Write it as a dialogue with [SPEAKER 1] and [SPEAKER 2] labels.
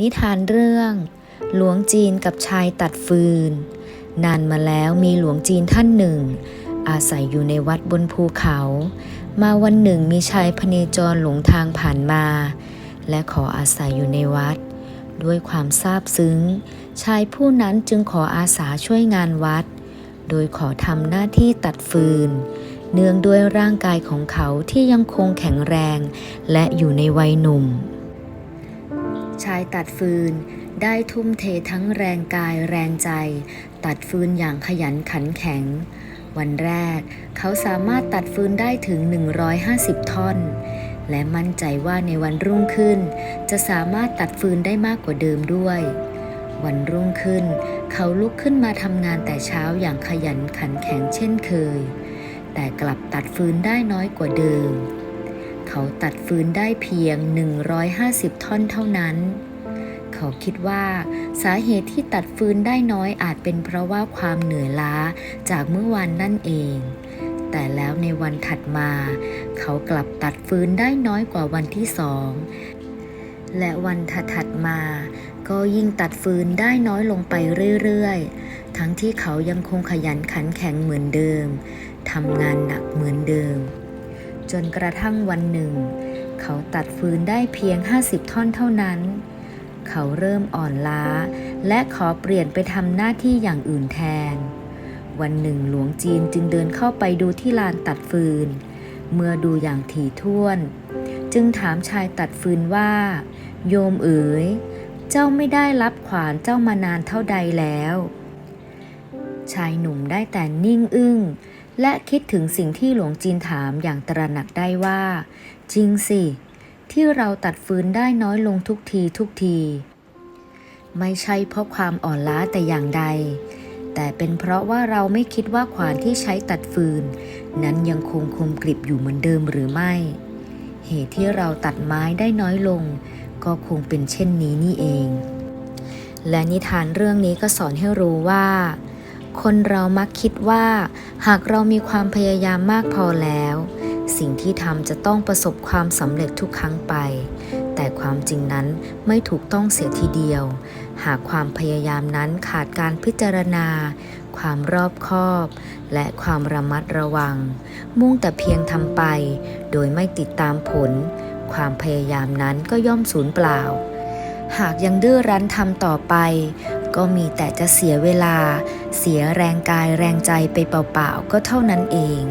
[SPEAKER 1] นิทานเรื่อง หลวงจีนกับชายตัดฟืน นานมาแล้วมีหลวงจีนท่านหนึ่ง อาศัยอยู่ในวัดบนภูเขา มาวันหนึ่งมีชายพเนจรหลงทางผ่านมา และขออาศัยอยู่ในวัด ด้วยความซาบซึ้ง ชายผู้นั้นจึงขออาสาช่วยงานวัด โดยขอทำหน้าที่ตัดฟืน เนื่องด้วยร่างกายของเขาที่ยังคงแข็งแรง และอยู่ในวัยหนุ่ม ชายตัดฟืน ได้ทุ่มเททั้งแรงกายแรงใจ ตัดฟืนอย่างขยันขันแข็ง วันแรก เขาสามารถตัดฟืนได้ถึง 150 ท่อน และมั่นใจว่าในวันรุ่งขึ้น จะสามารถตัดฟืนได้มากกว่าเดิมด้วย วันรุ่งขึ้น เขาลุกขึ้นมาทำงานแต่เช้าอย่างขยันขันแข็งเช่นเคย แต่กลับตัดฟืนได้น้อยกว่าเดิม เขาตัดฟืนได้เพียง 150 ท่อนเท่านั้น เขาคิดว่าสาเหตุที่ตัดฟืนได้น้อยอาจเป็นเพราะว่าความเหนื่อยล้าจากเมื่อวานนั่นเอง แต่แล้วในวันถัดมา เขากลับตัดฟืนได้น้อยกว่าวันที่สอง และวันถัดๆมา ก็ยิ่งตัดฟืนได้น้อยลงไปเรื่อยๆ ทั้งที่เขายังคงขยันขันแข็งเหมือนเดิมทำงานหนักเหมือนเดิม จนกระทั่งวันหนึ่ง เขาตัดฟืนได้เพียง 50 ท่อนเท่านั้น เขาเริ่มอ่อนล้า และขอเปลี่ยนไปทำหน้าที่อย่างอื่นแทน วันหนึ่งหลวงจีนจึงเดินเข้าไปดูที่ลานตัดฟืน เมื่อดูอย่างถี่ถ้วน จึงถามชายตัดฟืนว่า โยมเอ๋ย เจ้าไม่ได้รับขวานเจ้ามานานเท่าใดแล้ว ชายหนุ่มได้แต่นิ่งอึ้ง และคิดถึงสิ่งที่หลวงจีนถามอย่างตระหนักได้ว่า จริงสิ ที่เราตัดฟืนได้น้อยลงทุกทีทุกที ไม่ใช่เพราะความอ่อนล้าแต่อย่างใด แต่เป็นเพราะว่าเราไม่คิดว่าขวานที่ใช้ตัดฟืน นั้นยังคงคมกริบอยู่เหมือนเดิมหรือไม่ เหตุที่เราตัดไม้ได้น้อยลง ก็คงเป็นเช่นนี้นี่เอง และนิทานเรื่องนี้ก็สอนให้รู้ว่า คนเรามักคิดว่า หากเรามีความพยายามมากพอแล้ว สิ่งที่ทำจะต้องประสบความสำเร็จทุกครั้งไป แต่ความจริงนั้นไม่ถูกต้องเสียทีเดียว หากความพยายามนั้นขาดการพิจารณา ความรอบคอบ และความระมัดระวัง มุ่งแต่เพียงทำไป โดยไม่ติดตามผล ความพยายามนั้นก็ย่อมสูญเปล่า หากยังดื้อรั้นทำต่อไป ก็มีแต่จะเสียเวลา เสียแรงกายแรงใจไปเปล่าๆ ก็เท่านั้นเอง